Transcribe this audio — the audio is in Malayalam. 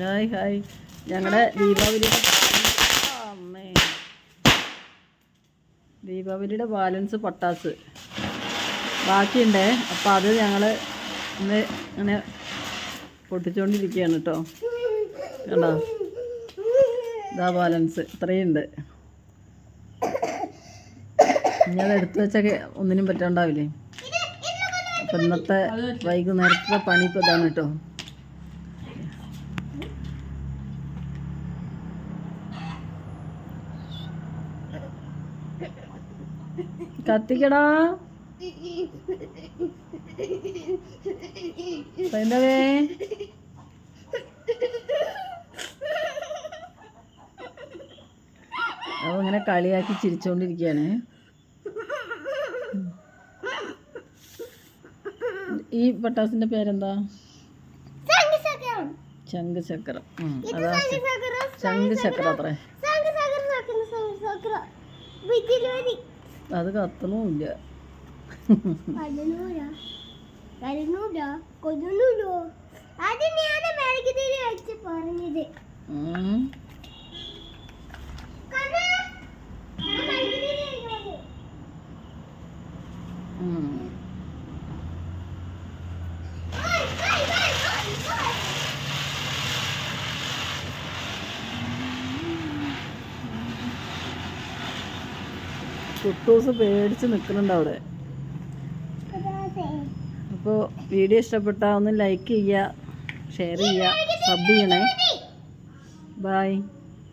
Hi hi. ഞങ്ങളുടെ ദീപാവലിയുടെ അമ്മേ. ദീപാവലിയുടെ ബാലൻസ് പട്ടാസ്. ബാക്കിയുണ്ടേ. അപ്പം അത് ഞങ്ങൾ ഇന്ന് ഇങ്ങനെ പൊട്ടിച്ചുകൊണ്ടിരിക്കുകയാണ് കേട്ടോ കണ്ടോ? ഇതാ ബാലൻസ്. ഇത്രയുണ്ട്. അത് എടുത്തു വെച്ചൊക്കെ ഒന്നിനും പറ്റാണ്ടാവില്ലേ? അപ്പം ഇന്നത്തെ വൈകുന്നേരത്തെ പണി ഇപ്പോൾ ഇതാണ് കേട്ടോ കത്തിക്കടാ. എന്താവേ? അവ ഇങ്ങനെ കളിയാക്കി ചിരിച്ചുകൊണ്ടിരിക്കുകയാണ് ഈ പട്ടാസിന്റെ പേരെന്താ? ശംഖ് ചക്രം അതാ ശംഖ് ചക്രം അത്രേ. അത് കത്തണമില്ല പറഞ്ഞത്. ഉം. കുട്ടൂസ് പേടിച്ച് നിൽക്കുന്നുണ്ട് അവിടെ. അപ്പോൾ വീഡിയോ ഇഷ്ടപ്പെട്ടാൽ ഒന്ന് ലൈക്ക് ചെയ്യുക ഷെയർ ചെയ്യുക സബ് ചെയ്യണേ. ബായ്